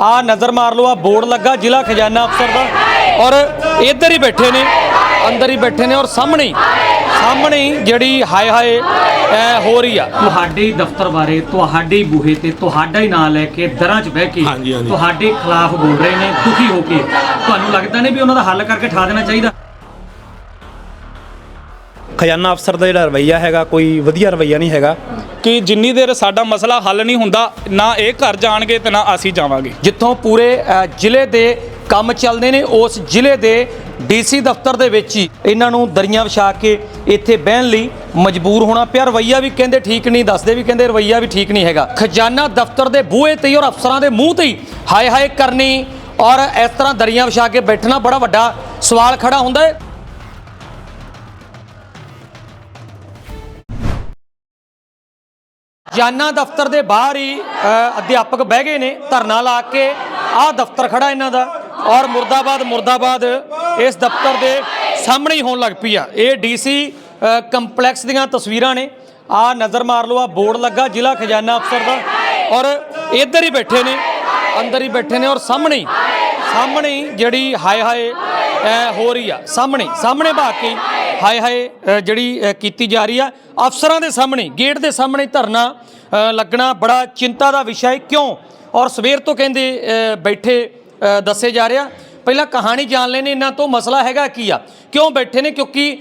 ਆ ਨਜ਼ਰ ਮਾਰ ਲਓ ਆ ਬੋਰਡ ਲੱਗਾ ਜ਼ਿਲ੍ਹਾ ਖਜ਼ਾਨਾ ਅਫਸਰ ਦਾ। ਔਰ ਇੱਧਰ ਹੀ ਬੈਠੇ ਨੇ ਅੰਦਰ ਹੀ ਬੈਠੇ ਨੇ ਔਰ ਸਾਹਮਣੇ ਹੀ ਸਾਹਮਣੇ ਜਿਹੜੀ ਹਾਏ ਹਾਏ ਐ ਹੋ ਰਹੀ ਆ। ਤੁਹਾਡੇ ਦਫ਼ਤਰ ਬਾਰੇ ਤੁਹਾਡੇ ਬੂਹੇ ਤੇ ਤੁਹਾਡਾ ਹੀ ਨਾਂ ਲੈ ਕੇ ਦਰਾਂ 'ਚ ਬਹਿ ਕੇ। ਤੁਹਾਡੇ ਖਿਲਾਫ ਬੋਲ ਰਹੇ ਨੇ ਦੁਖੀ ਹੋ ਕੇ। ਤੁਹਾਨੂੰ ਲੱਗਦਾ ਨਹੀਂ ਵੀ ਉਹਨਾਂ ਦਾ ਹੱਲ ਕਰਕੇ ਠਾ ਦੇਣਾ ਚਾਹੀਦਾ? ਖਜ਼ਾਨਾ ਅਫਸਰ ਦਾ ਜਿਹੜਾ ਰਵਈਆ ਹੈਗਾ ਕੋਈ ਵਧੀਆ ਰਵਈਆ ਨਹੀਂ ਹੈਗਾ। ਕਿ ਜਿੰਨੀ ਦੇਰ ਸਾਡਾ ਮਸਲਾ ਹੱਲ ਨਹੀਂ ਹੁੰਦਾ ਨਾ ਇਹ ਘਰ ਜਾਣਗੇ ਤੇ ਨਾ ਅਸੀਂ ਜਾਵਾਂਗੇ। ਜਿੱਥੋਂ ਪੂਰੇ ਅ, ਜ਼ਿਲ੍ਹੇ ਦੇ ਕੰਮ ਚੱਲਦੇ ਨੇ ਉਸ ਜ਼ਿਲ੍ਹੇ ਦੇ ਡੀਸੀ ਦਫ਼ਤਰ ਦੇ ਵਿੱਚ ਹੀ ਇਹਨਾਂ ਨੂੰ ਦਰੀਆਂ ਵਿਛਾ ਕੇ ਇੱਥੇ ਬਹਿਣ ਲਈ ਮਜਬੂਰ ਹੋਣਾ ਪਿਆ। ਰਵਈਆ ਵੀ ਕਹਿੰਦੇ ਠੀਕ ਨਹੀਂ ਦੱਸਦੇ ਵੀ ਕਹਿੰਦੇ ਰਵਈਆ ਵੀ ਠੀਕ ਨਹੀਂ ਹੈਗਾ। ਖਜ਼ਾਨਾ ਦਫ਼ਤਰ ਦੇ ਬੂਹੇ ਤੇ ਹੀ ਔਰ ਅਫਸਰਾਂ ਦੇ ਮੂੰਹ ਤੇ ਹੀ ਹਾਏ ਹਾਏ ਕਰਨੀ ਔਰ ਇਸ ਤਰ੍ਹਾਂ ਦਰੀਆਂ ਵਿਛਾ ਕੇ ਬੈਠਣਾ ਬੜਾ ਵੱਡਾ ਸਵਾਲ ਖੜਾ ਹੁੰਦਾ ਹੈ। ਜਾਨਾ ਦਫ਼ਤਰ ਦੇ ਬਾਹਰ ਹੀ ਅਧਿਆਪਕ ਬਹਿ ਗਏ ਨੇ, ਧਰਨਾ ਲਾ ਕੇ ਆਹ ਦਫ਼ਤਰ ਖੜਾ ਇਹਨਾਂ ਦਾ। ਔਰ ਮੁਰਦਾਬਾਦ ਮੁਰਦਾਬਾਦ ਇਸ ਦਫ਼ਤਰ ਦੇ ਸਾਹਮਣੇ ਹੀ ਹੋਣ ਲੱਗ ਪਈ ਆ। ਇਹ ਡੀਸੀ ਕੰਪਲੈਕਸ ਦੀਆਂ ਤਸਵੀਰਾਂ ਨੇ। ਆ ਨਜ਼ਰ ਮਾਰ ਲਓ ਆ ਬੋਰਡ ਲੱਗਾ, ਜ਼ਿਲ੍ਹਾ ਖਜ਼ਾਨਾ ਅਫਸਰ ਦਾ। ਔਰ ਇੱਧਰ ਹੀ ਬੈਠੇ ਨੇ, ਅੰਦਰ ਹੀ ਬੈਠੇ ਨੇ, ਔਰ ਸਾਹਮਣੇ ਹੀ, ਸਾਹਮਣੇ ਜਿਹੜੀ ਹਾਏ ਹਾਏ ਹੋ ਰਹੀ ਆ। ਸਾਹਮਣੇ ਸਾਹਮਣੇ ਭਾਗ ਕੇ ਹਾਏ ਹਾਏ ਜਿਹੜੀ ਕੀਤੀ ਜਾ ਰਹੀ ਆ। ਅਫਸਰਾਂ ਦੇ ਸਾਹਮਣੇ, ਗੇਟ ਦੇ ਸਾਹਮਣੇ ਧਰਨਾ ਲੱਗਣਾ ਬੜਾ ਚਿੰਤਾ ਦਾ ਵਿਸ਼ਾ ਹੈ। ਕਿਉਂ? ਔਰ ਸਵੇਰ ਤੋਂ ਕਹਿੰਦੇ ਬੈਠੇ ਦੱਸੇ ਜਾ ਰਿਹਾ। ਪਹਿਲਾਂ ਕਹਾਣੀ ਜਾਣ ਲੈਣੇ, ਇਹਨਾਂ ਤੋਂ ਮਸਲਾ ਹੈਗਾ ਕੀ ਆ? ਕਿਉਂ ਬੈਠੇ ਨੇ? ਕਿਉਂਕਿ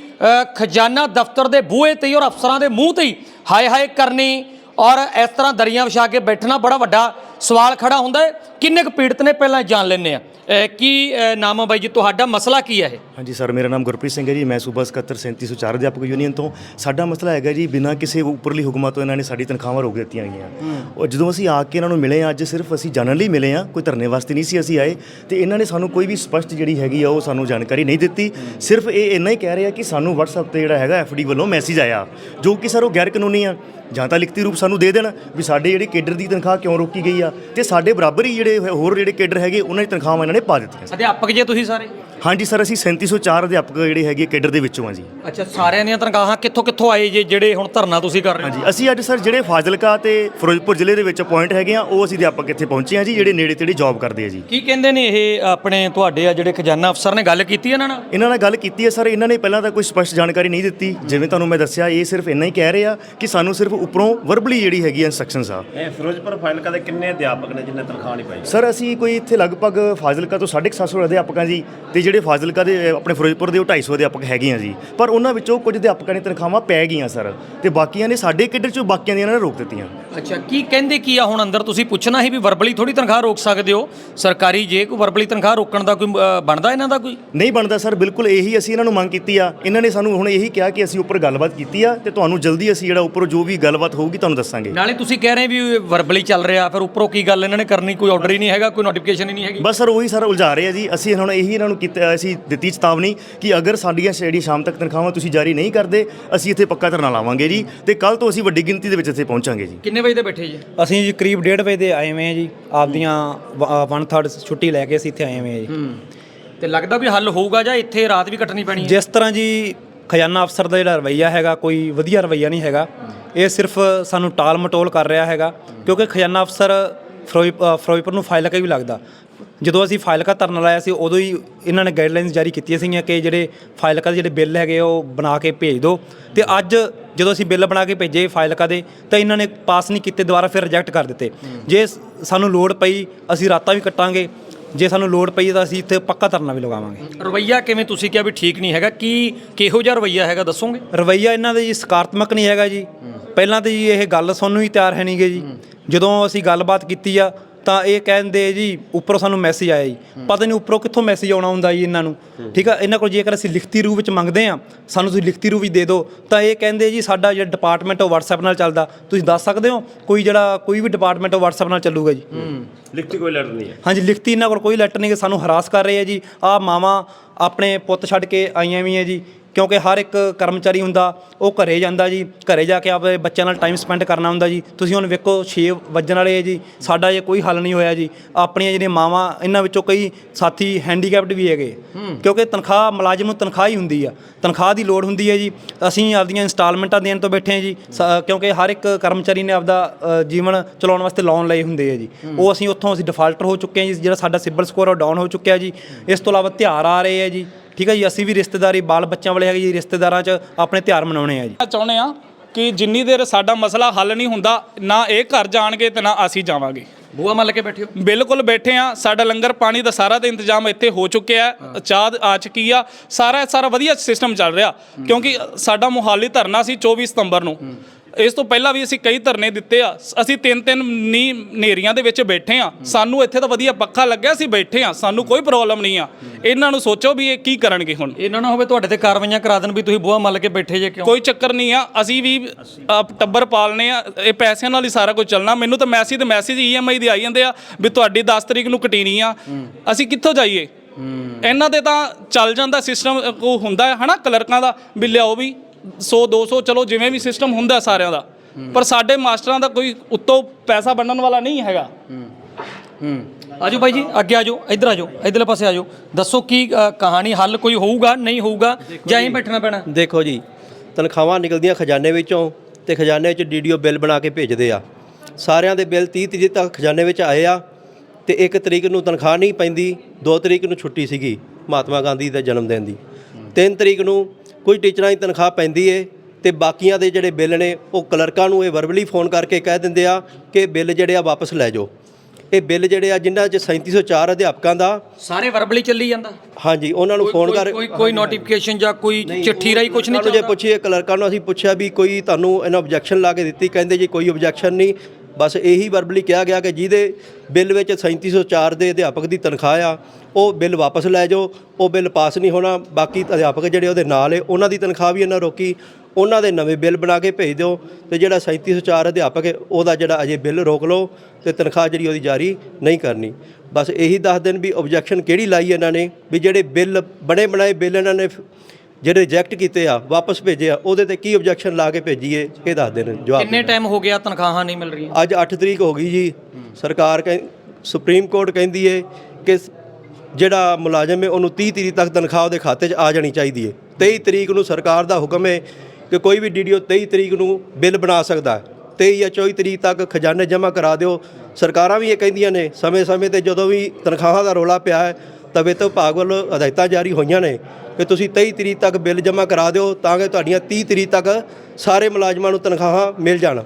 ਖਜ਼ਾਨਾ ਦਫ਼ਤਰ ਦੇ ਬੂਹੇ ਤੇ ਹੀ ਔਰ ਅਫਸਰਾਂ ਦੇ ਮੂੰਹ ਤੇ ਹੀ ਹਾਏ ਹਾਏ ਕਰਨੀ ਔਰ ਇਸ ਤਰ੍ਹਾਂ ਦਰੀਆਂ ਵਿਛਾ ਕੇ ਬੈਠਣਾ ਬੜਾ ਵੱਡਾ ਸਵਾਲ ਖੜਾ ਹੁੰਦਾ ਹੈ। ਕਿੰਨੇ ਕੁ ਪੀੜਤ ਨੇ ਪਹਿਲਾਂ ਜਾਣ ਲੈਣੇ ਆ? ਕੀ ਨਾਮ ਹੈ ਬਾਈ ਜੀ ਤੁਹਾਡਾ ਮਸਲਾ ਕੀ ਹੈ ਇਹ? ਹਾਂਜੀ ਸਰ ਮੇਰਾ ਨਾਮ ਗੁਰਪ੍ਰੀਤ ਸਿੰਘ ਹੈ ਜੀ। ਮੈਂ ਸੂਬਾ ਸਕੱਤਰ 3704 ਅਧਿਆਪਕ ਯੂਨੀਅਨ ਤੋਂ। ਸਾਡਾ ਮਸਲਾ ਹੈਗਾ ਜੀ ਬਿਨਾਂ ਕਿਸੇ ਉੱਪਰਲੀ ਹੁਕਮਾਂ ਤੋਂ ਇਹਨਾਂ ਨੇ ਸਾਡੀ ਤਨਖਾਹਾਂ ਰੋਕ ਦਿੱਤੀਆਂ ਗਈਆਂ। ਔਰ ਜਦੋਂ ਅਸੀਂ ਆ ਕੇ ਇਹਨਾਂ ਨੂੰ ਮਿਲੇ ਅੱਜ ਸਿਰਫ ਅਸੀਂ ਜਾਣਨ ਲਈ ਮਿਲੇ ਹਾਂ ਕੋਈ ਧਰਨੇ ਵਾਸਤੇ ਨਹੀਂ ਸੀ ਅਸੀਂ ਆਏ ਤੇ ਇਹਨਾਂ ਨੇ ਸਾਨੂੰ ਕੋਈ ਵੀ ਸਪਸ਼ਟ ਜਿਹੜੀ ਹੈਗੀ ਆ ਉਹ ਸਾਨੂੰ ਜਾਣਕਾਰੀ ਨਹੀਂ ਦਿੱਤੀ। ਸਿਰਫ ਇਹ ਇੰਨਾ ਹੀ ਕਹਿ ਰਿਹਾ ਕਿ ਸਾਨੂੰ WhatsApp ਤੇ ਜਿਹੜਾ ਹੈਗਾ ਐਫਡੀ ਵੱਲੋਂ ਮੈਸੇਜ ਆਇਆ ਜੋ ਕਿ ਸਰ ਉਹ ਗੈਰ ਕਾਨੂੰਨੀ ਆ ਜਾਂ ਤਾਂ ਲਿਖਤੀ ਰੂਪ ਸਾਨੂੰ ਦੇ ਦੇਣ ਵੀ ਸਾਡੇ ਜਿਹੜੇ ਕੇਡਰ ਦੀ ਤਨਖਾਹ ਕਿਉਂ ਰੋਕੀ ਗਈ ਆ? ਤੇ ਸਾਡੇ ਬਰਾਬਰ ਹੀ ਜਿਹੜੇ ਹੋਰ ਜਿਹੜੇ ਕੇਡਰ ਹੈਗੇ, ਉਹਨਾਂ ਦੀ ਤਨਖਾਹਾਂ ਇਹਨਾਂ ਨੇ ਪਾ ਦਿੱਤੀਆਂ। ਅਧਿਆਪਕ ਜੇ ਤੁਸੀਂ ਸਾਰੇ? ਹਾਂਜੀ ਸਰ ਅਸੀਂ 3704 ਅਧਿਆਪਕ ਜਿਹੜੇ ਹੈਗੇ ਕੇਡਰ ਦੇ ਵਿੱਚੋਂ ਆ ਜੀ। ਅੱਛਾ ਸਾਰਿਆਂ ਦੀਆਂ ਤਨਖਾਹਾਂ ਕਿੱਥੋਂ ਕਿੱਥੋਂ ਆਏ ਜੇ ਜਿਹੜੇ ਹੁਣ ਧਰਨਾ ਤੁਸੀਂ ਕਰ ਰਹੇ ਹੋ? ਹਾਂਜੀ ਅਸੀਂ ਅੱਜ ਸਰ ਜਿਹੜੇ ਫਾਜ਼ਿਲਕਾ ਤੇ ਫਿਰੋਜ਼ਪੁਰ ਜ਼ਿਲ੍ਹੇ ਦੇ ਵਿੱਚ ਅਪਾਇੰਟ ਹੈਗੇ ਆ ਉਹ ਅਸੀਂ ਅਧਿਆਪਕ ਇੱਥੇ ਪਹੁੰਚੇ ਆ ਜੀ ਜਿਹੜੇ ਨੇੜੇ ਤੇੜੇ ਜੌਬ ਕਰਦੇ ਆ ਜੀ। ਕੀ ਕਹਿੰਦੇ ਨੇ ਇਹ ਆਪਣੇ ਤੁਹਾਡੇ ਆ ਜਿਹੜੇ ਖਜ਼ਾਨਾ ਅਫਸਰ ਨੇ? ਗੱਲ ਕੀਤੀ ਇਹਨਾਂ ਨਾਲ? ਇਹਨਾਂ ਨਾਲ ਗੱਲ ਕੀਤੀ ਹੈ ਸਰ ਇਹਨਾਂ ਨੇ ਪਹਿਲਾਂ ਤਾਂ ਕੋਈ ਸਪਸ਼ਟ ਜਾਣਕਾਰੀ ਨਹੀਂ ਦਿੱਤੀ। ਜਿਵੇਂ ਤੁਹਾਨੂੰ ਮੈਂ ਦੱਸਿਆ ਇਹ ਸਿਰਫ ਇੰਨਾ ਹੀ ਕਹਿ ਰਹੇ ਆ ਕਿ ਸਾਨੂੰ ਸਿਰਫ ਉੱਪਰੋਂ ਵਰਬਲੀ ਜਿਹੜੀ ਹੈਗੀ ਇਨਸਟਰਕਸ਼ਨਸ ਆ। ਇਹ ਫਿਰੋਜ਼ਪੁਰ ਫਾਈਲ ਕਦੇ ਕਿੰਨੇ ਅਧਿਆਪਕ ਨੇ ਜਿਨ੍ਹਾਂ ਤਨਖਾਹ ਨਹੀਂ ਪਾਈ? ਸਰ ਅਸੀਂ ਕੋਈ ਇੱਥੇ ਲਗਭਗ ਫਾਜ਼ਿਲਕਾ ਤੋਂ 750 ਅਧਿਆਪਕਾਂ ਜੀ ਤੇ ਜਿਹੜੇ ਫਾਜ਼ਿਲਕਾ ਦੇ ਅ, ਆਪਣੇ ਫਿਰੋਜ਼ਪੁਰ ਦੇ ਉਹ 250 ਅਧਿਆਪਕ ਹੈਗੇ ਆ ਜੀ। ਪਰ ਉਹਨਾਂ ਵਿੱਚੋਂ ਕੁਝ ਅਧਿਆਪਕਾਂ ਦੀ ਤਨਖਾਹਾਂ ਪੈ ਗਈਆਂ ਸਰ। ਤੇ ਬਾਕੀਆਂ ਨੇ ਸਾਡੇ ਕਿੱਡਰ ਚੋਂ ਬਾਕੀਆਂ ਦੀਆਂ ਇਹਨਾਂ ਨੇ ਰੋਕ ਦਿੱਤੀਆਂ। ਅੱਛਾ ਕੀ ਕਹਿੰਦੇ ਕੀ ਆ ਹੁਣ ਅੰਦਰ? ਤੁਸੀਂ ਪੁੱਛਣਾ ਸੀ ਵੀ ਵਰਬਲੀ ਥੋੜੀ ਤਨਖਾਹ ਰੋਕ ਸਕਦੇ ਹੋ? ਸਰਕਾਰੀ ਜੇ ਕੋਈ ਵਰਬਲੀ ਤਨਖਾਹ ਰੋਕਣ ਦਾ ਕੋਈ ਅ, ਬਣਦਾ ਇਹਨਾਂ ਦਾ ਕੋਈ? ਨਹੀਂ ਬਣਦਾ ਸਰ ਬਿਲਕੁਲ ਇਹੀ ਅਸੀਂ ਇਹਨਾਂ ਨੂੰ ਮੰਗ ਕੀਤੀ ਆ। ਇਹਨਾਂ ਨੇ ਸਾਨੂੰ ਹੁਣ ਇਹੀ ਕਿਹਾ ਕਿ ਅਸੀਂ ਉੱਪਰ ਗੱਲਬਾਤ ਕੀਤੀ ਆ ਤੇ ਤੁਹਾਨੂੰ ਜਲਦੀ ਅਸੀਂ ਜਿਹੜਾ ਉੱਪਰ ਜੋ ਵੀ ਗੱਲਬਾਤ ਹੋਊਗੀ ਤੁਹਾਨੂੰ ਦੱਸਾਂਗੇ। ਨਾਲੇ ਤੁਸੀਂ ਕਹਿ ਰਹੇ ਵੀ ਵਰਬਲੀ ਚੱਲ ਰਿਹਾ ਫਿਰ ਉੱਪਰੋਂ ਕੀ ਗੱਲ ਇਹਨਾਂ ਨੇ ਕਰਨੀ? ਕੋਈ ਆਰਡਰ ਹੀ ਨਹੀਂ ਹੈਗਾ ਕੋਈ ਨੋਟੀਫਿਕੇਸ਼ਨ ਹੀ ਨਹੀਂ ਹੈਗੀ। ਬਸ ਸਰ ਉਹੀ ਸਰ ਉਲਝਾ ਰਹੇ ਆ ਜੀ। ਅਸੀਂ ਹੁਣ ਇਹੀ ਇਹਨਾਂ ਨੂੰ ਕੀਤਾ ਅਸੀਂ ਦਿੱਤੀ ਚੇਤਾਵਨੀ ਕਿ ਅਗਰ ਸਾਡੀਆਂ ਜਿਹੜੀ ਸ਼ਾਮ ਤੱਕ ਤਨਖਾਹਾਂ ਤੁਸੀਂ ਜਾਰੀ ਨਹੀਂ ਕਰਦੇ ਅਸੀਂ ਇੱਥੇ ਪੱਕਾ ਧਰਨਾ ਲਾਵਾਂਗੇ ਜੀ ਤੇ ਕੱਲ ਤੋਂ ਅਸੀਂ ਵੱਡੀ ਗਿਣਤੀ ਦੇ ਵਿੱਚ ਇੱਥੇ ਪਹੁੰਚਾਂਗੇ ਜੀ। ਕਿੰਨੇ ਵਜੇ ਤੇ ਬੈਠੇ ਜੀ? ਅਸੀਂ ਜੀ ਕਰੀਬ 1:30 ਵਜੇ ਦੇ ਆਏ ਹੋਏ ਹਾਂ ਜੀ ਆਪਦੀਆਂ 1/3 ਛੁੱਟੀ ਲੈ ਕੇ ਅਸੀਂ ਇੱਥੇ ਆਏ ਹੋਏ ਹਾਂ ਜੀ। ਤੇ ਲੱਗਦਾ ਵੀ ਹੱਲ ਹੋਊਗਾ ਜਾਂ ਇੱਥੇ ਰਾਤ ਵੀ ਕੱਟਣੀ ਪੈਣੀ ਹੈ? ਜਿਸ ਤਰ੍ਹਾਂ ਜੀ ਖਜ਼ਾਨਾ ਅਫਸਰ ਦਾ ਜਿਹੜਾ ਰਵਈਆ ਹੈਗਾ ਕੋਈ ਵਧੀਆ ਰਵਈਆ ਨਹੀਂ ਹੈਗਾ। ਇਹ ਸਿਰਫ ਸਾਨੂੰ ਟਾਲ ਮਟੋਲ ਕਰ ਰਿਹਾ ਹੈਗਾ ਕਿਉਂਕਿ ਖਜ਼ਾਨਾ ਅਫਸਰ ਫਿਰੋਜ਼ਪੁਰ ਨੂੰ ਫਾਈਲ ਵੀ ਲੱਗਦਾ। ਜਦੋਂ ਅਸੀਂ ਫਾਈਲ ਕਾ ਧਰਨਾ ਲਾਇਆ ਸੀ ਉਦੋਂ ਹੀ ਇਹਨਾਂ ਨੇ ਗਾਈਡਲਾਈਨਸ ਜਾਰੀ ਕੀਤੀਆਂ ਸੀਗੀਆਂ ਕਿ ਜਿਹੜੇ ਫਾਈਲ ਕਾ ਦੇ ਜਿਹੜੇ ਬਿੱਲ ਹੈਗੇ ਉਹ ਬਣਾ ਕੇ ਭੇਜ ਦਿਓ। ਤੇ ਅੱਜ ਜਦੋਂ ਅਸੀਂ ਬਿੱਲ ਬਣਾ ਕੇ ਭੇਜੇ ਫਾਈਲ ਕਾ ਦੇ ਤਾਂ ਇਹਨਾਂ ਨੇ ਪਾਸ ਨਹੀਂ ਕੀਤੇ ਦੁਬਾਰਾ ਫਿਰ ਰਿਜੈਕਟ ਕਰ ਦਿੱਤੇ। ਜੇ ਸਾਨੂੰ ਲੋੜ ਪਈ ਅਸੀਂ ਰਾਤਾਂ ਵੀ ਕੱਟਾਂਗੇ। ਜੇ ਸਾਨੂੰ ਲੋੜ ਪਈ ਤਾਂ ਅਸੀਂ ਇੱਥੇ ਪੱਕਾ ਧਰਨਾ ਵੀ ਲਗਾਵਾਂਗੇ। ਰਵਈਆ ਕਿਵੇਂ ਤੁਸੀਂ ਕਿਹਾ ਵੀ ਠੀਕ ਨਹੀਂ ਹੈਗਾ? ਕੀ ਕਿਹੋ ਜਿਹਾ ਰਵਈਆ ਹੈਗਾ ਦੱਸੋਗੇ? ਰਵਈਆ ਇਹਨਾਂ ਦਾ ਜੀ ਸਕਾਰਾਤਮਕ ਨਹੀਂ ਹੈਗਾ ਜੀ। ਪਹਿਲਾਂ ਤਾਂ ਜੀ ਇਹ ਗੱਲ ਸੁਣਨ ਨੂੰ ਹੀ ਤਿਆਰ ਹੈ ਨਹੀਂਗੇ ਜੀ। ਜਦੋਂ ਅਸੀਂ ਗੱਲਬਾਤ ਕੀਤੀ ਆ ਤਾਂ ਇਹ ਕਹਿੰਦੇ ਜੀ ਉੱਪਰੋਂ ਸਾਨੂੰ ਮੈਸੇਜ ਆਇਆ ਜੀ। ਪਤਾ ਨਹੀਂ ਉੱਪਰੋਂ ਕਿੱਥੋਂ ਮੈਸੇਜ ਆਉਣਾ ਹੁੰਦਾ ਜੀ ਇਹਨਾਂ ਨੂੰ। ਠੀਕ ਆ? ਇਹਨਾਂ ਕੋਲ ਜੇਕਰ ਅਸੀਂ ਲਿਖਤੀ ਰੂਪ ਵਿੱਚ ਮੰਗਦੇ ਆ ਸਾਨੂੰ ਤੁਸੀਂ ਲਿਖਤੀ ਰੂਪ ਵਿੱਚ ਦੇ ਦਿਓ ਤਾਂ ਇਹ ਕਹਿੰਦੇ ਜੀ ਸਾਡਾ ਜਿਹੜਾ ਡਿਪਾਰਟਮੈਂਟ ਉਹ WhatsApp ਨਾਲ ਚੱਲਦਾ। ਤੁਸੀਂ ਦੱਸ ਸਕਦੇ ਹੋ ਕੋਈ ਜਿਹੜਾ ਕੋਈ ਵੀ ਡਿਪਾਰਟਮੈਂਟ ਉਹ WhatsApp ਨਾਲ ਚੱਲੂਗਾ ਜੀ। ਲਿਖਤੀ ਕੋਈ ਲੈਟਰ ਨਹੀਂ ਹੈ। ਹਾਂਜੀ ਲਿਖਤੀ ਇਹਨਾਂ ਕੋਲ ਕੋਈ ਲੈਟਰ ਨਹੀਂ ਕਿ ਸਾਨੂੰ ਹਰਾਸ ਕਰ ਰਹੇ ਆ ਜੀ। ਆ ਮਾਵਾਂ ਆਪਣੇ ਪੁੱਤ ਛੱਡ ਕੇ ਆਈਆਂ ਵੀ ਆ ਜੀ। ਕਿਉਂਕਿ ਹਰ ਇੱਕ ਕਰਮਚਾਰੀ ਹੁੰਦਾ ਉਹ ਘਰੇ ਜਾਂਦਾ ਜੀ ਘਰੇ ਜਾ ਕੇ ਆਪਣੇ ਬੱਚਿਆਂ ਨਾਲ ਟਾਈਮ ਸਪੈਂਡ ਕਰਨਾ ਹੁੰਦਾ ਜੀ। ਤੁਸੀਂ ਹੁਣ ਵੇਖੋ 6 ਵੱਜਣ ਵਾਲੇ ਹੈ ਜੀ ਸਾਡਾ ਜੇ ਕੋਈ ਹੱਲ ਨਹੀਂ ਹੋਇਆ ਜੀ ਆਪਣੀਆਂ ਜਿਹੜੀਆਂ ਮਾਵਾਂ ਇਹਨਾਂ ਵਿੱਚੋਂ ਕਈ ਸਾਥੀ ਹੈਂਡੀਕੈਪਡ ਵੀ ਹੈਗੇ। ਕਿਉਂਕਿ ਤਨਖਾਹ ਮੁਲਾਜ਼ਮ ਨੂੰ ਤਨਖਾਹ ਹੀ ਹੁੰਦੀ ਆ। ਤਨਖਾਹ ਦੀ ਲੋੜ ਹੁੰਦੀ ਹੈ ਜੀ। ਅਸੀਂ ਆਪਦੀਆਂ ਇੰਸਟਾਲਮੈਂਟਾਂ ਦੇਣ ਤੋਂ ਬੈਠੇ ਹਾਂ ਜੀ। ਕਿਉਂਕਿ ਹਰ ਇੱਕ ਕਰਮਚਾਰੀ ਨੇ ਆਪਦਾ ਜੀਵਨ ਚਲਾਉਣ ਵਾਸਤੇ ਲੋਨ ਲਏ ਹੁੰਦੇ ਆ ਜੀ। ਉਹ ਅਸੀਂ ਉੱਥੋਂ ਅਸੀਂ ਡਿਫਾਲਟਰ ਹੋ ਚੁੱਕੇ ਹਾਂ ਜੀ। ਜਿਹੜਾ ਸਾਡਾ ਸਿਬਲ ਸਕੋਰ ਉਹ ਡਾਊਨ ਹੋ ਚੁੱਕਿਆ ਜੀ। ਇਸ ਤੋਂ ਇਲਾਵਾ ਤਿਉਹਾਰ ਆ ਰਹੇ ਆ ਜੀ। ਠੀਕ ਹੈ ਜੀ ਅਸੀਂ ਵੀ ਰਿਸ਼ਤੇਦਾਰੀ ਬਾਲ ਬੱਚਿਆਂ ਵਾਲੇ ਹੈਗੇ ਜੀ ਰਿਸ਼ਤੇਦਾਰਾਂ 'ਚ ਆਪਣੇ ਤਿਉਹਾਰ ਮਨਾਉਣੇ ਆ ਜੀ। ਚਾਹੁੰਦੇ ਆ ਕਿ ਜਿੰਨੀ ਦੇਰ ਸਾਡਾ ਮਸਲਾ ਹੱਲ ਨਹੀਂ ਹੁੰਦਾ ਨਾ ਇਹ ਘਰ ਜਾਣਗੇ ਤੇ ਨਾ ਅਸੀਂ ਜਾਵਾਂਗੇ। ਬੂਆ ਮੱਲ ਕੇ ਬੈਠੇ ਹੋ? ਬਿਲਕੁਲ ਬੈਠੇ ਆ ਸਾਡਾ ਲੰਗਰ ਪਾਣੀ ਦਾ ਸਾਰਾ ਦਾ ਇੰਤਜ਼ਾਮ ਇੱਥੇ ਹੋ ਚੁੱਕਿਆ ਹੈ। ਚਾਹ ਆ ਚੁੱਕੀ ਆ। ਸਾਰਾ ਸਾਰਾ ਵਧੀਆ ਸਿਸਟਮ ਚੱਲ ਰਿਹਾ। ਕਿਉਂਕਿ ਸਾਡਾ ਮੁਹਾਲੀ ਧਰਨਾ ਸੀ 24 ਸਤੰਬਰ ਨੂੰ। ਇਸ ਤੋਂ ਪਹਿਲਾਂ ਵੀ ਅਸੀਂ ਕਈ ਧਰਨੇ ਦਿੱਤੇ ਆ। ਅਸੀਂ ਤਿੰਨ ਤਿੰਨ ਨੀ ਨੇਰੀਆਂ ਦੇ ਵਿੱਚ ਬੈਠੇ ਆ। ਸਾਨੂੰ ਇੱਥੇ ਤਾਂ ਵਧੀਆ ਪੱਖਾ ਲੱਗਿਆ ਅਸੀਂ ਬੈਠੇ ਆ। ਸਾਨੂੰ ਕੋਈ ਪ੍ਰੋਬਲਮ ਨਹੀਂ ਆ। ਇਹਨਾਂ ਨੂੰ ਸੋਚੋ ਵੀ ਇਹ ਕੀ ਕਰਨਗੇ ਹੁਣ। ਇਹਨਾਂ ਨਾ ਹੋਵੇ ਤੁਹਾਡੇ ਤੇ ਕਾਰਵਾਈਆਂ ਕਰਾ ਦੇਣ ਵੀ ਤੁਸੀਂ ਬੂਆ ਮੱਲ ਕੇ ਬੈਠੇ ਜੇ ਕਿਉਂ? ਕੋਈ ਚੱਕਰ ਨਹੀਂ ਆ। ਅਸੀਂ ਵੀ ਅ, ਟੱਬਰ ਪਾਲਨੇ ਆ। ਇਹ ਪੈਸਿਆਂ ਨਾਲ ਹੀ ਸਾਰਾ ਕੁਝ ਚੱਲਣਾ। ਮੈਨੂੰ ਤਾਂ ਮੈਸੇਜ ਤੇ ਮੈਸੇਜ ਈਐਮਆਈ ਦੇ ਆਈ ਜਾਂਦੇ ਆ ਵੀ ਤੁਹਾਡੀ 10 ਤਰੀਕ ਨੂੰ ਕਟੀਨੀ ਆ। ਅਸੀਂ ਕਿੱਥੋਂ ਜਾਈਏ? ਇਹਨਾਂ ਦੇ ਤਾਂ ਚੱਲ ਜਾਂਦਾ ਸਿਸਟਮ ਉਹ ਹੁੰਦਾ ਹੈ ਹਨਾ ਕਲਰਕਾਂ ਦਾ ਵੀ ਲਿਆਓ ਵੀ। 100 200 ਚਲੋ ਜਿਵੇਂ ਵੀ ਸਿਸਟਮ ਹੁੰਦਾ ਸਾਰਿਆਂ ਦਾ। ਪਰ ਸਾਡੇ ਮਾਸਟਰਾਂ ਦਾ ਕੋਈ ਉੱਤੋਂ ਪੈਸਾ ਵੰਡਣ ਵਾਲਾ ਨਹੀਂ ਹੈਗਾ। ਹੂੰ ਆਜੋ ਬਾਈ ਜੀ ਅੱਗੇ ਆਜੋ ਇੱਧਰ ਆਜੋ ਇੱਧਰਲੇ ਪਾਸੇ ਆਜੋ। ਦੱਸੋ ਕੀ ਅ, ਕਹਾਣੀ ਹੱਲ ਕੋਈ ਹੋਊਗਾ ਨਹੀਂ ਹੋਊਗਾ ਜਾਂ ਐਂ ਬੈਠਣਾ ਪੈਣਾ? ਦੇਖੋ ਜੀ ਤਨਖਾਹਾਂ ਨਿਕਲਦੀਆਂ ਖਜ਼ਾਨੇ ਵਿੱਚੋਂ ਤੇ ਖਜ਼ਾਨੇ 'ਚ ਡੀਡੀਓ ਬਿੱਲ ਬਣਾ ਕੇ ਭੇਜਦੇ ਆ। ਸਾਰਿਆਂ ਦੇ ਬਿੱਲ 30 ਤਰੀਕ ਤੱਕ ਖਜ਼ਾਨੇ ਵਿੱਚ ਆਏ ਆ ਤੇ 1 ਤਰੀਕ ਨੂੰ ਤਨਖਾਹ ਨਹੀਂ ਪੈਂਦੀ 2 ਤਰੀਕ ਨੂੰ ਛੁੱਟੀ ਸੀਗੀ ਮਹਾਤਮਾ ਗਾਂਧੀ ਦੇ ਜਨਮ ਦਿਨ ਦੀ। 3 ਤਰੀਕ ਨੂੰ ਕੁਝ ਟੀਚਰਾਂ ਦੀ ਤਨਖਾਹ ਪੈਂਦੀ ਏ ਤੇ ਬਾਕੀਆਂ ਦੇ ਜਿਹੜੇ ਬਿੱਲ ਨੇ ਉਹ ਕਲਰਕਾਂ ਨੂੰ ਇਹ ਵਰਬਲੀ ਫੋਨ ਕਰਕੇ ਕਹਿ ਦਿੰਦੇ ਆ ਕਿ ਬਿੱਲ ਜਿਹੜੇ ਆ ਵਾਪਸ ਲੈ ਜਾਓ। ਇਹ ਬਿੱਲ ਜਿਹੜੇ ਆ ਜਿਨ੍ਹਾਂ 'ਚ 3704 ਅਧਿਆਪਕਾਂ ਦਾ ਸਾਰੇ ਵਰਬਲੀ ਚੱਲੀ ਜਾਂਦਾ? ਹਾਂਜੀ ਉਹਨਾਂ ਨੂੰ ਫੋਨ ਕਰ ਕੋਈ ਕੋਈ ਨੋਟੀਫਿਕੇਸ਼ਨ ਜਾਂ ਕੋਈ ਚਿੱਠੀ ਰਾਈ ਕੁਝ ਨਹੀਂ ਜੇ ਪੁੱਛੀਏ ਕਲਰਕਾਂ ਨੂੰ ਅਸੀਂ ਪੁੱਛਿਆ ਵੀ ਕੋਈ ਤੁਹਾਨੂੰ ਇਹਨਾਂ ਆਬਜੈਕਸ਼ਨ ਲਾ ਕੇ ਦਿੱਤੀ ਕਹਿੰਦੇ ਜੀ ਕੋਈ ਆਬਜੈਕਸ਼ਨ ਨਹੀਂ ਬਸ ਇਹੀ ਵਰਬਲੀ ਕਿਹਾ ਗਿਆ ਕਿ ਜਿਹਦੇ ਬਿੱਲ ਵਿੱਚ 3704 ਦੇ ਅਧਿਆਪਕ ਦੀ ਤਨਖਾਹ ਆ, ਉਹ ਬਿੱਲ ਵਾਪਸ ਲੈ ਜਾਓ, ਉਹ ਬਿੱਲ ਪਾਸ ਨਹੀਂ ਹੋਣਾ, ਬਾਕੀ ਅਧਿਆਪਕ ਜਿਹੜੇ ਉਹਦੇ ਨਾਲ ਏ ਉਹਨਾਂ ਦੀ ਤਨਖਾਹ ਵੀ ਇਹਨਾਂ ਰੋਕੀ, ਉਹਨਾਂ ਦੇ ਨਵੇਂ ਬਿੱਲ ਬਣਾ ਕੇ ਭੇਜ ਦਿਓ ਤੇ ਜਿਹੜਾ 3704 ਅਧਿਆਪਕ ਹੈ, ਉਹਦਾ ਜਿਹੜਾ ਅਜੇ ਬਿੱਲ ਰੋਕ ਲਓ ਤੇ ਤਨਖਾਹ ਜਿਹੜੀ ਉਹਦੀ ਜਾਰੀ ਨਹੀਂ ਕਰਨੀ। ਬਸ ਇਹੀ ਦੱਸ ਦਿਨ ਵੀ ਆਬਜੈਕਸ਼ਨ ਕਿਹੜੀ ਲਾਈ ਇਹਨਾਂ ਨੇ, ਵੀ ਜਿਹੜੇ ਬਿੱਲ ਬਣੇ ਬਣਾਏ ਬਿੱਲ ਇਹਨਾਂ ਨੇ ਜਿਹੜੇ ਰਿਜੈਕਟ ਕੀਤੇ ਆ ਵਾਪਸ ਭੇਜੇ ਆ ਉਹਦੇ ਤੇ ਕੀ ਆਬਜੈਕਸ਼ਨ ਲਾ ਕੇ ਭੇਜੀਏ ਇਹ ਦੱਸ ਦੇਣ ਜਵਾਬ ਕਿੰਨੇ ਟਾਈਮ ਹੋ ਗਿਆ ਤਨਖਾਹਾਂ ਨਹੀਂ ਮਿਲ ਰਹੀਆਂ? ਅੱਜ 8 ਤਰੀਕ ਹੋ ਗਈ ਜੀ। ਸਰਕਾਰ ਕਹਿ ਸੁਪਰੀਮ ਕੋਰਟ ਕਹਿੰਦੀ ਏ ਕਿ ਜਿਹੜਾ ਮੁਲਾਜ਼ਮ ਹੈ ਉਹਨੂੰ 30 ਤਰੀਕ ਤੱਕ ਤਨਖਾਹ ਉਹਦੇ ਖਾਤੇ 'ਚ ਆ ਜਾਣੀ ਚਾਹੀਦੀ ਏ। 23 ਤਰੀਕ ਨੂੰ ਸਰਕਾਰ ਦਾ ਹੁਕਮ ਹੈ ਕਿ ਕੋਈ ਵੀ ਡੀਡੀਓ 23 ਤਰੀਕ ਨੂੰ ਬਿੱਲ ਬਣਾ ਸਕਦਾ ਹੈ। 23 ਜਾਂ 24 ਤਰੀਕ ਤੱਕ ਖਜ਼ਾਨੇ ਜਮ੍ਹਾਂ ਕਰਾ ਦਿਓ। ਸਰਕਾਰਾਂ ਵੀ ਇਹ ਕਹਿੰਦੀਆਂ ਨੇ ਸਮੇਂ-ਸਮੇਂ ਤੇ ਜਦੋਂ ਵੀ ਤਨਖਾਹਾਂ ਦਾ ਰੋਲਾ ਪਿਆ ਹੈ ਤਾਂ ਵਿੱਤ ਵਿਭਾਗ ਵੱਲੋਂ ਹਦਾਇਤਾਂ ਜਾਰੀ ਹੋਈਆਂ ਨੇ ਕਿ ਤੁਸੀਂ 23 ਤਰੀਕ ਤੱਕ ਬਿੱਲ ਜਮ੍ਹਾਂ ਕਰਾ ਦਿਓ ਤਾਂ ਕਿ ਤੁਹਾਡੀਆਂ 30 ਤਰੀਕ ਤੱਕ ਸਾਰੇ ਮੁਲਾਜ਼ਮਾਂ ਨੂੰ ਤਨਖਾਹਾਂ ਮਿਲ ਜਾਣ।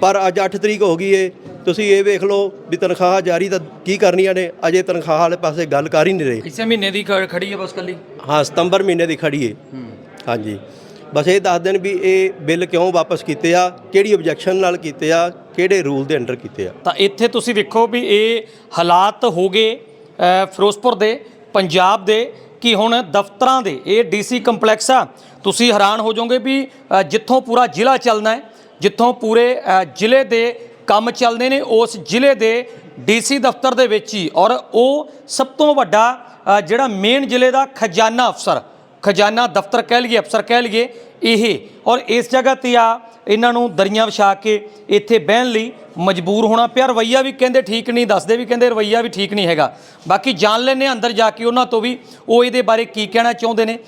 ਪਰ ਅੱਜ 8 ਤਰੀਕ ਹੋ ਗਈ ਏ ਤੁਸੀਂ ਇਹ ਵੇਖ ਲਓ ਵੀ ਤਨਖਾਹ ਜਾਰੀ ਤਾਂ ਕੀ ਕਰਨੀਆਂ ਨੇ ਅਜੇ ਤਨਖਾਹ ਵਾਲੇ ਪਾਸੇ ਗੱਲ ਕਰ ਹੀ ਨਹੀਂ ਰਹੇ। ਇਸੇ ਮਹੀਨੇ ਦੀ ਖੜੀ ਹੈ ਬਸ ਕੱਲੀ? ਹਾਂ ਸਤੰਬਰ ਮਹੀਨੇ ਦੀ ਖੜੀ ਏ। ਹਾਂਜੀ। ਬਸ ਇਹ ਦੱਸ ਦੇਣ ਵੀ ਇਹ ਬਿੱਲ ਕਿਉਂ ਵਾਪਸ ਕੀਤੇ ਆ ਕਿਹੜੀ ਆਬਜੈਕਸ਼ਨ ਨਾਲ ਕੀਤੇ ਆ ਕਿਹੜੇ ਰੂਲ ਦੇ ਅੰਡਰ ਕੀਤੇ ਆ। ਤਾਂ ਇੱਥੇ ਤੁਸੀਂ ਵੇਖੋ ਵੀ ਇਹ ਹਾਲਾਤ ਹੋ ਗਏ ਫਿਰੋਜ਼ਪੁਰ ਦੇ, ਪੰਜਾਬ ਦੇ, ਕਿ ਹੁਣ ਦਫ਼ਤਰਾਂ ਦੇ, ਇਹ ਡੀਸੀ ਕੰਪਲੈਕਸ ਆ। ਤੁਸੀਂ ਹੈਰਾਨ ਹੋ ਜਾਓਗੇ ਵੀ ਜਿੱਥੋਂ ਪੂਰਾ ਜ਼ਿਲ੍ਹਾ ਚੱਲਣਾ ਹੈ, ਜਿੱਥੋਂ ਪੂਰੇ ਜ਼ਿਲ੍ਹੇ ਦੇ ਕੰਮ ਚੱਲਦੇ ਨੇ, ਉਸ ਜ਼ਿਲ੍ਹੇ ਦੇ ਡੀਸੀ ਦਫ਼ਤਰ ਦੇ ਵਿੱਚ ਹੀ। ਔਰ ਉਹ ਸਭ ਤੋਂ ਵੱਡਾ ਜਿਹੜਾ ਮੇਨ ਜ਼ਿਲ੍ਹੇ ਦਾ ਖਜ਼ਾਨਾ ਅਫਸਰ, ਖਜ਼ਾਨਾ ਦਫ਼ਤਰ ਕਹਿ ਲਈਏ, ਅਫਸਰ ਕਹਿ ਲਈਏ, ਇਹ ਔਰ ਇਸ ਜਗ੍ਹਾ ਤੇ ਆ ਇਹਨਾਂ ਨੂੰ ਦਰੀਆਂ ਵਿਛਾ ਕੇ ਇੱਥੇ ਬਹਿਣ ਲਈ ਮਜਬੂਰ ਹੋਣਾ ਪਿਆ। ਰਵਈਆ ਵੀ ਕਹਿੰਦੇ ਠੀਕ ਨਹੀਂ, ਦੱਸਦੇ ਵੀ ਕਹਿੰਦੇ ਰਵਈਆ ਵੀ ਠੀਕ ਨਹੀਂ ਹੈਗਾ। ਬਾਕੀ ਜਾਣ ਲੈਣੇ ਅੰਦਰ ਜਾ ਕੇ ਉਹਨਾਂ ਤੋਂ ਵੀ। ਉਹ ਇਹਦੇ ਬਾਰੇ ਕੀ ਕਹਿਣਾ ਚਾਹੁੰਦੇ ਨੇ?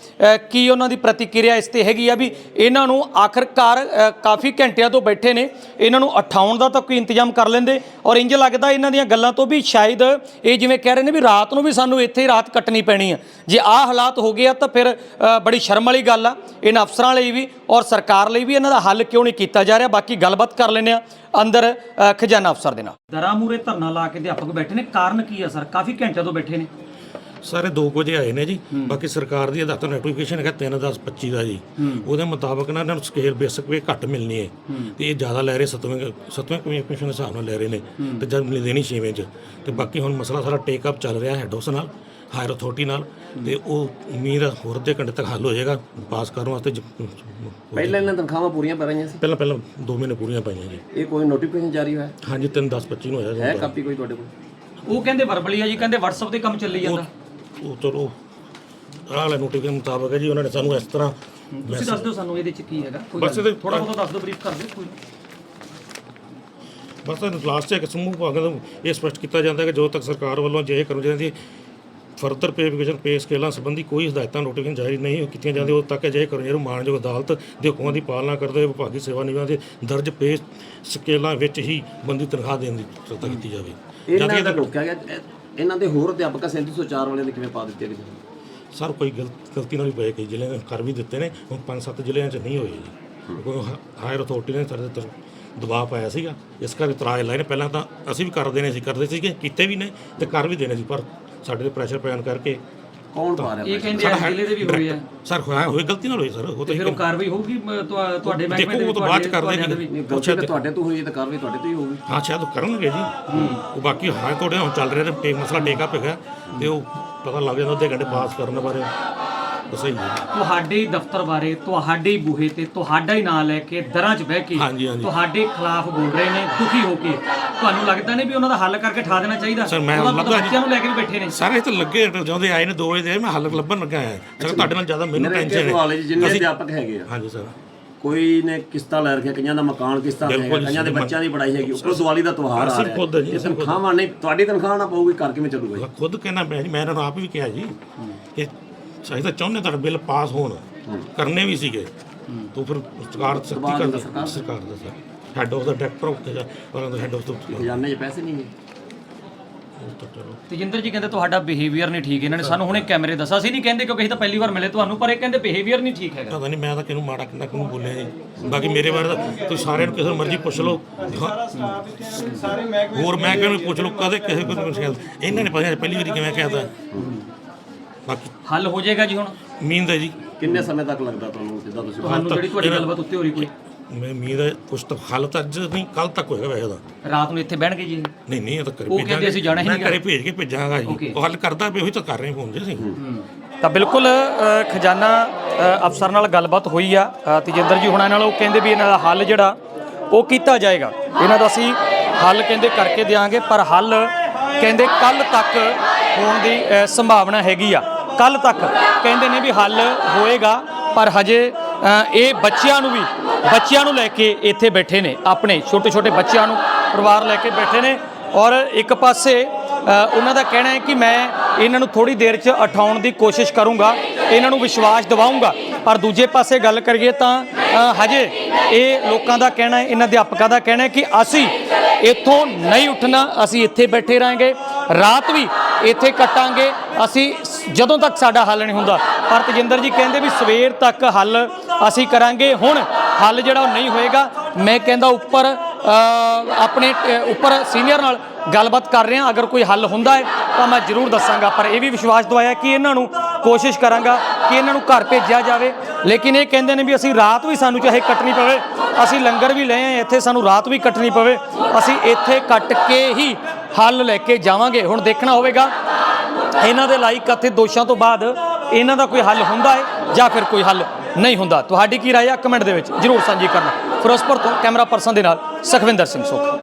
ਕੀ ਉਹਨਾਂ ਦੀ ਪ੍ਰਤੀਕਿਰਿਆ ਇਸ ਤੇ ਹੈਗੀ ਆ ਵੀ ਇਹਨਾਂ ਨੂੰ ਆਖਰਕਾਰ ਕਾਫੀ ਘੰਟਿਆਂ ਤੋਂ ਬੈਠੇ ਨੇ। ਇਹਨਾਂ ਨੂੰ ਉਠਾਉਣ ਦਾ ਤਾਂ ਕੋਈ ਇੰਤਜ਼ਾਮ ਕਰ ਲੈਂਦੇ। ਔਰ ਇੰਜ ਲੱਗਦਾ ਇਹਨਾਂ ਦੀਆਂ ਗੱਲਾਂ ਤੋਂ ਵੀ ਸ਼ਾਇਦ ਇਹ ਜਿਵੇਂ ਕਹਿ ਰਹੇ ਨੇ ਵੀ ਰਾਤ ਨੂੰ ਵੀ ਸਾਨੂੰ ਇੱਥੇ ਹੀ ਰਾਤ ਕੱਟਣੀ ਪੈਣੀ ਆ। ਜੇ ਆਹ ਹਾਲਾਤ ਹੋ ਗਏ ਆ ਤਾਂ ਫਿਰ ਬੜੀ ਸ਼ਰਮ ਵਾਲੀ ਗੱਲ ਆ। ਇਹਨਾਂ ਅਫਸਰਾਂ ਲਈ ਵੀ ਔਰ ਸਰਕਾਰ ਲਈ ਵੀ ਇਹਨਾਂ ਦਾ ਹੱਲ ਕਿਉਂ ਨਹੀਂ ਕੀਤਾ ਜਾ ਰਿਹਾ? ਬਾਕੀ ਗੱਲਬਾਤ ਕਰ ਲੈਂਦੇ ਆ ਅੰਦਰ ਖਜ਼ਾਨਾ ਅਫਸਰ ਦੇ ਨਾਲ। ਦਰਾ ਮੂਰੇ ਧਰਨਾ ਲਾ ਕੇ ਅਧਿਆਪਕ ਬੈਠੇ ਨੇ। ਕਾਰਨ ਕੀ ਆ ਸਰ? ਕਾਫੀ ਘੰਟਿਆਂ ਤੋਂ ਬੈਠੇ ਨੇ। ਸਾਰੇ 2 ਵਜੇ ਆਏ ਨੇ ਜੀ। ਬਾਕੀ ਸਰਕਾਰ ਦੀ ਅਦਾਲਤ ਨੋਟੀਫਿਕੇਸ਼ਨ ਹੈਗਾ 3 10 25 ਦਾ ਜੀ। ਉਹਦੇ ਮੁਤਾਬਕ ਨਾ ਇਹਨਾਂ ਨੂੰ ਸਕੇਲ ਬੇਸਿਕ ਵੇ ਘੱਟ ਮਿਲਣੀ ਹੈ। ਤੇ ਇਹ ਜ਼ਿਆਦਾ ਲੈ ਰਹੇ ਸਤਵੇਂ ਸਤਵੇਂ ਕਮਿਸ਼ਨ ਦੇ ਹਿਸਾਬ ਨਾਲ ਲੈ ਰਹੇ ਨੇ। ਤੇ ਜਦ ਮਿਲ ਦੇਣੀ ਛੇਵੇਂ ਚ। ਤੇ ਬਾਕੀ ਹੁਣ ਮਸਲਾ ਸਾਰਾ ਟੇਕ ਅਪ ਚੱਲ ਰਿਹਾ ਹੈਡ ਹਾਊਸ ਨਾਲ। ਹਾਇਰ ਅਥਾਰਟੀ ਨਾਲ ਤੇ ਉਹ ਉਮੀਦ ਹੋਰ ਅੱਧੇ ਘੰਟੇ ਤੱਕ ਹੱਲ ਹੋ ਜਾਏਗਾ ਪਾਸ ਕਰਨ ਵਾਸਤੇ ਜ- ਪਹਿਲਾਂ ਇਹਨਾਂ ਤਨਖਾਹਾਂ ਪੂਰੀਆਂ ਪੈ ਰਹੀਆਂ ਸੀ? ਪਹਿਲਾਂ ਪਹਿਲਾਂ 2 ਮਹੀਨੇ ਪੂਰੀਆਂ ਪਾਈਆਂ ਜੀ। ਇਹ ਕੋਈ ਨੋਟੀਫਿਕੇਸ਼ਨ ਜਾਰੀ ਹੋਇਆ? ਹਾਂਜੀ 3 10 25 ਨੂੰ ਹੋਇਆ। ਹੈ ਕਾਪੀ ਕੋਈ ਤੁਹਾਡੇ ਕੋਲ? ਉਹ ਕਹਿੰਦੇ ਵਰਬਲੀ ਆ ਜੀ ਕਹਿੰਦੇ WhatsApp ਤੇ ਕੰਮ ਚੱਲੀ ਜਾਂਦਾ। ਉਹ ਚਲੋ ਆਹ ਵਾਲੇ ਨੋਟੀਫਿਕੇਸ਼ਨ ਮੁਤਾਬਕ ਹੈ ਜੀ ਉਹਨਾਂ ਨੇ ਸਾਨੂੰ ਇਸ ਤਰ੍ਹਾਂ ਤੁਸੀਂ ਦੱਸ ਦਿਓ ਸਾਨੂੰ ਇਹਦੇ ਚ ਕੀ ਹੈਗਾ। ਕੋਈ ਬਸ ਇਹਦੇ- ਥੋੜਾ ਬਹੁਤਾ ਦੱਸ ਦਿਓ ਬਰੀਫ ਕਰ ਦਿਓ ਕੋਈ। ਬਸ ਲਾਸਟ ਇੱਕ ਸਮੂਹ ਭਾਗਾਂ ਨੂੰ ਇਹ ਸਪਸ਼ਟ ਕੀਤਾ ਜਾਂਦਾ ਹੈ ਕਿ ਜੋ ਤੱਕ ਸਰਕਾਰ ਵੱਲੋਂ ਜੇ ਕਰਮਚਾਰੀਆਂ ਦੀ ਫਰਦਰ ਪੇ ਵਿਕੇਸ਼ਨ ਪੇ ਸਕੇਲਾਂ ਸੰਬੰਧੀ ਕੋਈ ਹਦਾਇਤਾਂ ਨੋਟੀਫਿਕੇਸ਼ਨ ਜਾਰੀ ਨਹੀਂ ਕੀਤੀਆਂ ਜਾਂਦੀਆਂ। ਉਦੋਂ ਤੱਕ ਅਜਿਹੇ ਕਰਮਚਾਰੀ ਨੂੰ ਮਾਣਯੋਗ ਅਦਾਲਤ ਦੇ ਹੁਕਮਾਂ ਦੀ ਪਾਲਣਾ ਕਰਦੇ ਹੋਏ ਵਿਭਾਗੀ ਸੇਵਾ ਨਿਯਮਾਂ ਦੇ ਦਰਜ ਪੇ ਸਕੇਲਾਂ ਵਿੱਚ ਹੀ ਬੰਦੀ ਤਨਖਾਹ ਦੇਣ ਦੀ ਚਰਚਾ ਕੀਤੀ ਜਾਵੇ। ਇਹਨਾਂ ਦਾ ਰੋਕਿਆ ਗਿਆ। ਇਹ- ਇਹਨਾਂ ਦੇ ਹੋਰ ਅਧਿਆਪਕ 3704 ਵਾਲੇ ਦੇ ਕਿਵੇਂ ਪਾ ਦਿੱਤੇ ਗਏ ਸਰ ਕੋਈ ਗਲਤ ਗਲਤੀ ਨਾਲ ਵੀ ਪਏ ਕਈ ਜ਼ਿਲ੍ਹਿਆਂ ਨੇ ਕਰ ਵੀ ਦਿੱਤੇ ਨੇ। ਹੁਣ ਪੰਜ ਸੱਤ ਜ਼ਿਲ੍ਹਿਆਂ 'ਚ ਨਹੀਂ ਹੋਏ ਜੀ। ਕੋਈ ਹਾਇਰ ਅਥਾਰਟੀ ਨੇ ਸਾਡੇ ਤੇ ਦਬਾਅ ਪਾਇਆ ਸੀਗਾ। ਇਸ ਕਰਕੇ ਇਤਰਾਜ਼ ਲਾਏ ਨੇ। ਪਹਿਲਾਂ ਤਾਂ ਅਸੀਂ ਵੀ ਕਰਦੇ ਨੇ ਸੀ ਕਰਦੇ ਸੀਗੇ ਕੀਤੇ ਵੀ ਨੇ ਤੇ ਕਰ ਵੀ ਦੇਣੇ ਸੀ ਪਰ ਸਾਡੇ ਤੇ ਪ੍ਰੈਸ਼ਰ ਪੈਣ ਕਰਕੇ ਕੌਣ ਪਾ ਰਿਹਾ ਇਹ ਕਹਿੰਦੇ ਆ ਜ਼ਿਲ੍ਹੇ ਦੇ ਵੀ ਹੋਏ ਆ ਸਰ ਹੋਇਆ ਹੋਈ ਗਲਤੀ ਨਾਲ ਹੋਈ ਸਰ ਉਹ ਤਾਂ ਫਿਰ ਉਹ ਕਾਰਵਾਈ ਹੋਊਗੀ ਮ, ਤੁਹਾ- ਤੁਹਾਡੇ ਮਹਿਕਮੇ ਦੇ ਦੇਖੋ ਉਹ ਤਾਂ ਬਾਅਦ ਚ ਕਰਦੇ ਦੇ ਗਲਤੀ ਤਾਂ ਤੁਹਾਡੇ ਤੋਂ ਹੋਈ ਹੈ ਤਾਂ ਕਾਰਵਾਈ ਤੁਹਾਡੇ ਤੋਂ ਹੀ ਹੋਊਗੀ। ਹਾਂ ਸ਼ਾਇਦ ਉਹ ਕਰਨਗੇ ਜੀ। ਉਹ ਬਾਕੀ ਹਾਂ ਤੁਹਾਡੇ ਹੁਣ ਚੱਲ ਰਿਹਾ ਤੇ ਮਸਲਾ ਟੇਕ ਅਪ ਹੈਗਾ ਤੇ ਉਹ ਪਤਾ ਲੱਗ ਜਾਂਦਾ ਅੱਧੇ ਘੰਟੇ ਪਾਸ ਕਰਨ ਬਾਰੇ। ਸਹੀ ਹੈ ਤੁਹਾਡੇ ਦਫ਼ਤਰ ਬਾਰੇ ਤੁਹਾਡੇ ਬੂਹੇ ਤੇ ਤੁਹਾਡਾ ਹੀ ਨਾਂ ਲੈ ਕੇ ਦਰਾਂ 'ਚ ਬਹਿ ਕੇ ਹਾਂਜੀ, ਹਾਂਜੀ। ਤੁਹਾਡੇ ਖਿਲਾਫ ਬੋਲ ਰਹੇ ਨੇ ਦੁਖੀ ਹੋ ਕੇ। ਤੁਹਾਨੂੰ ਲੱਗਦਾ ਨਹੀਂ ਵੀ ਉਹਨਾਂ ਦਾ ਹੱਲ ਕਰਕੇ ਠਾ ਦੇਣਾ ਚਾਹੀਦਾ? ਸਰ, ਮੈਂ ਉਹਨਾਂ ਲੱਗਾ। ਬੱਚਿਆਂ ਨੂੰ ਲੈ ਕੇ ਵੀ ਬੈਠੇ ਨੇ। ਸਾਰੇ ਤਾਂ ਲੱਗੇ ਜਾਂਦੇ ਆਏ ਨੇ 2 ਵਜੇ ਦੇ ਮੈਂ ਹੱਲ ਲੱਭਣ ਲੱਗਾ ਹਾਂ। ਸਰ ਤੁਹਾਡੇ ਨਾਲ ਜ਼ਿਆਦਾ ਮੈਨੂੰ ਮੇਰੇ ਟੈਨਸ਼ਨ ਸਵਾਲ ਹੈ। ਜੀ, ਜਿੰਨੇ ਅਧਿਆਪਕ ਹੈਗੇ ਆ। ਹਾਂਜੀ ਸਰ। ਕੋਈ ਨੇ ਕਿਸ਼ਤਾਂ ਲੈ ਰੱਖਿਆ ਕਈਆਂ ਦਾ ਮਕਾਨ ਕਿਸ਼ਤਾਂ ਤੇ ਹੈਗਾ ਬਿਲਕੁਲ ਕਈਆਂ ਦੇ ਜੀ, ਬੱਚਿਆਂ ਦੀ ਪੜ੍ਹਾਈ ਹੈਗੀ ਉੱਪਰ ਦੀਵਾਲੀ ਦਾ ਤਿਉਹਾਰ ਆ ਅਸੀਂ ਰਿਹਾ। ਖੁਦ ਜੀ, ਇਹ ਅਸੀਂ ਖੁਦ। ਤਨਖਾਹਾਂ ਨਹੀਂ ਤੁਹਾਡੀ ਤਨਖਾਹ ਨਾ ਪਾਊਗੀ ਘਰ ਕਿਵੇਂ ਚੱਲੂਗਾ ਜੀ? ਖੁਦ ਕਹਿਣਾ ਮੈਂ ਜੀ ਮੈਂ ਇਹਨਾਂ ਨੂੰ ਆਪ ਵੀ ਕਿਹਾ ਜੀ ਕਿ ਸਹੀ ਤਾਂ ਚਾਹੁੰਦੇ ਤੁਹਾਡੇ ਬਿੱਲ ਪਾਸ ਹੋਣ। ਕਰਨੇ ਵੀ ਸੀਗੇ। ਤੋਂ ਫਿਰ ਸਰਕਾਰ ਸਖਤੀ ਕਰਦੀ ਸਰਕਾਰ ਦਾ। ਸਰਕਾਰ ਦਾ ਸਰ। ਹੈਡ ਆਫ ਦਾ ਡਾਇਰੈਕਟਰ ਉੱਤੇ ਜਾ ਉਹਨਾਂ ਦਾ ਹੈਡ ਆਫ ਦਾ ਖਜ਼ਾਨੇ 'ਚ ਪੈਸੇ ਨਹੀਂ ਤੇਜਿੰਦਰ ਜੀ ਕਹਿੰਦੇ ਤੁਹਾਡਾ ਬਿਹੇਵੀਅਰ ਨਹੀਂ ਠੀਕ। ਇਹਨਾਂ ਨੇ ਸਾਨੂੰ ਹੁਣੇ ਕੈਮਰੇ ਦੱਸਿਆ ਸੀ ਨਹੀਂ ਕਹਿੰਦੇ ਕਿਉਂਕਿ ਅਸੀਂ ਤਾਂ ਪਹਿਲੀ ਵਾਰ ਮਿਲੇ ਤੁਹਾਨੂੰ ਪਰ ਇਹ ਕਹਿੰਦੇ ਬਿਹੇਵੀਅਰ ਨਹੀਂ ਠੀਕ ਹੈਗਾ। ਪਤਾ ਨਹੀਂ ਮੈਂ ਤਾਂ ਕਿਹਨੂੰ ਮਾੜਾ ਕਿੰਨਾ ਕਿਹਨੂੰ ਬੋਲਿਆ ਜੀ। ਬਾਕੀ ਮੇਰੇ ਬਾਰੇ ਤਾਂ ਤੁਸੀਂ ਸਾਰਿਆਂ ਨੂੰ ਕਿਸੇ ਨੂੰ ਮਰਜ਼ੀ ਪੁੱਛ ਲਓ। ਹੋਰ ਮੈਂ ਕਿਹਨੂੰ ਪੁੱਛ ਲਓ ਕਦੇ ਕਿਸੇ ਕੋਲ ਨਹੀਂ ਸ਼ਾਇਦ ਇਹਨਾਂ ਨੇ ਪਤਾ ਪਹਿਲੀ ਵਾਰੀ ਕਿਵੇਂ ਕਹਿਤਾ। ਬਾਕੀ ਹੱਲ ਹੋ ਜਾਏਗਾ ਜੀ ਹੁਣ? ਉਮੀਦ ਹੈ ਜੀ। ਕਿੰਨੇ ਸਮੇਂ ਤੱਕ ਲੱਗਦਾ ਤੁਹਾਨੂੰ ਜਿੱਦਾਂ ਤੁਸੀਂ ਤੁਹਾਨੂੰ ਜਿਹੜੀ ਤੁਹਾਡੀ ਗੱਲਬਾਤ ਉੱਤੇ ਹੋ ਰਹੀ ਕੋਈ? ਮੈਂ ਉਮੀਦ ਹੈ ਕੁਛ ਤਾਂ ਹੱਲ ਤਾਂ ਅੱਜ ਨਹੀਂ ਕੱਲ ਤੱਕ ਹੋਏਗਾ ਵੈਸੇ ਤਾਂ। ਰਾਤ ਨੂੰ ਇੱਥੇ ਬਹਿਣਗੇ ਜੀ? ਨਹੀਂ ਨਹੀਂ ਇਹ ਤਾਂ ਘਰੇ ਉਹ ਕਹਿੰਦੇ ਅਸੀਂ ਜਾਣਾ ਹੀ ਨਹੀਂ ਘਰੇ ਭੇਜ ਕੇ ਭੇਜਾਂਗਾ ਜੀ. ਉਹ ਹੱਲ ਕਰਦਾ ਵੀ ਉਹੀ ਤਾਂ ਕਰ ਰਹੇ ਫੋਨ ਜੀ ਅਸੀਂ ਤਾਂ ਬਿਲਕੁਲ ਖਜ਼ਾਨਾ ਅਫਸਰ ਨਾਲ ਗੱਲਬਾਤ ਹੋਈ ਆ। ਤੇਜਿੰਦਰ ਜੀ ਹੁਣਾਂ ਨਾਲ ਉਹ ਕਹਿੰਦੇ ਵੀ ਇਹਨਾਂ ਦਾ ਹੱਲ ਜਿਹੜਾ ਉਹ ਕੀਤਾ ਜਾਏਗਾ। ਇਹਨਾਂ ਦਾ ਅਸੀਂ ਹੱਲ ਕਹਿੰਦੇ ਕਰਕੇ ਦੇਾਂਗੇ ਪਰ ਹੱਲ ਕਹਿੰਦੇ ਕੱਲ ਤੱਕ ਹੋਣ ਦੀ ਸੰਭਾਵਨਾ ਹੈਗੀ ਆ। ਕੱਲ ਤੱਕ ਕਹਿੰਦੇ ਨੇ ਵੀ ਹੱਲ ਹੋਏਗਾ, ਪਰ ਹਜੇ ਇਹ ਬੱਚਿਆਂ ਨੂੰ ਵੀ, ਬੱਚਿਆਂ ਨੂੰ ਲੈ ਕੇ ਇੱਥੇ ਬੈਠੇ ਨੇ, ਆਪਣੇ ਛੋਟੇ ਛੋਟੇ ਬੱਚਿਆਂ ਨੂੰ ਪਰਿਵਾਰ ਲੈ ਕੇ ਬੈਠੇ ਨੇ। ਔਰ ਇੱਕ ਪਾਸੇ ਉਹਨਾਂ ਦਾ ਕਹਿਣਾ ਹੈ ਕਿ ਮੈਂ ਇਹਨਾਂ ਨੂੰ ਥੋੜੀ ਦੇਰ 'ਚ ਉਠਾਉਣ ਦੀ ਕੋਸ਼ਿਸ਼ ਕਰੂੰਗਾ, ਇਹਨਾਂ ਨੂੰ ਵਿਸ਼ਵਾਸ ਦਿਵਾਉਂਗਾ ਪਰ ਦੂਜੇ ਪਾਸੇ ਗੱਲ ਕਰੀਏ ਤਾਂ ਹਜੇ ਇਹ ਲੋਕਾਂ ਦਾ ਕਹਿਣਾ ਹੈ, ਇਹਨਾਂ ਅਧਿਆਪਕਾਂ ਦਾ ਕਹਿਣਾ ਹੈ ਕਿ ਅਸੀਂ ਇੱਥੋਂ ਨਹੀਂ ਉੱਠਣਾ, ਅਸੀਂ ਇੱਥੇ ਬੈਠੇ ਰਾਂਗੇ ਰਾਤ ਵੀ ਇੱਥੇ ਕੱਟਾਂਗੇ, ਅਸੀਂ ਜਦੋਂ ਤੱਕ ਸਾਡਾ ਹੱਲ ਨਹੀਂ ਹੁੰਦਾ। ਪਰ ਤਜਿੰਦਰ ਜੀ ਕਹਿੰਦੇ ਵੀ ਸਵੇਰ ਤੱਕ ਹੱਲ ਅਸੀਂ ਕਰਾਂਗੇ। ਹੁਣ ਹੱਲ ਜਿਹੜਾ ਉਹ ਨਹੀਂ ਹੋਏਗਾ। ਮੈਂ ਕਹਿੰਦਾ ਉੱਪਰ ਆਪਣੇ ਉੱਪਰ ਸੀਨੀਅਰ ਨਾਲ ਗੱਲਬਾਤ ਕਰ ਰਹੇ। ਹਾਂ ਅਗਰ ਕੋਈ ਹੱਲ ਹੁੰਦਾ ਹੈ, ਤਾਂ ਮੈਂ ਜ਼ਰੂਰ ਦੱਸਾਂਗਾ। ਪਰ ਇਹ ਵੀ ਵਿਸ਼ਵਾਸ ਦਵਾਇਆ ਕਿ ਇਹਨਾਂ ਨੂੰ ਕੋਸ਼ਿਸ਼ ਕਰਾਂਗਾ ਕਿ ਇਹਨਾਂ ਨੂੰ ਘਰ ਭੇਜਿਆ ਜਾਵੇ। ਲੇਕਿਨ ਇਹ ਕਹਿੰਦੇ ਨੇ ਵੀ ਅਸੀਂ ਰਾਤ ਵੀ ਸਾਨੂੰ ਚਾਹੇ ਕੱਟਣੀ ਪਵੇ। ਅਸੀਂ ਲੰਗਰ ਵੀ ਲਏ ਆ, ਇੱਥੇ ਸਾਨੂੰ ਰਾਤ ਵੀ ਕੱਟਣੀ ਪਵੇ। ਅਸੀਂ ਇੱਥੇ ਕੱਟ ਕੇ ਹੀ ਹੱਲ ਲੈ ਕੇ ਜਾਵਾਂਗੇ। ਹੁਣ ਦੇਖਣਾ ਹੋਵੇਗਾ ਇਹਨਾਂ ਦੇ ਲਾਈਕ ਕਥਿਤ ਦੋਸ਼ਾਂ ਤੋਂ ਬਾਅਦ ਇਹਨਾਂ ਦਾ ਕੋਈ ਹੱਲ ਹੁੰਦਾ ਹੈ ਜਾਂ ਫਿਰ ਕੋਈ ਹੱਲ ਨਹੀਂ ਹੁੰਦਾ? ਤੁਹਾਡੀ ਕੀ ਰਾਏ ਆ? ਕਮੈਂਟ ਦੇ ਵਿੱਚ ਜਰੂਰ ਸਾਂਝੀ ਕਰਨਾ। ਫਿਰੋਜ਼ਪੁਰ ਤੋਂ ਕੈਮਰਾ ਪਰਸਨ ਦੇ ਨਾਲ ਸੁਖਵਿੰਦਰ ਸਿੰਘ ਸੋਖ।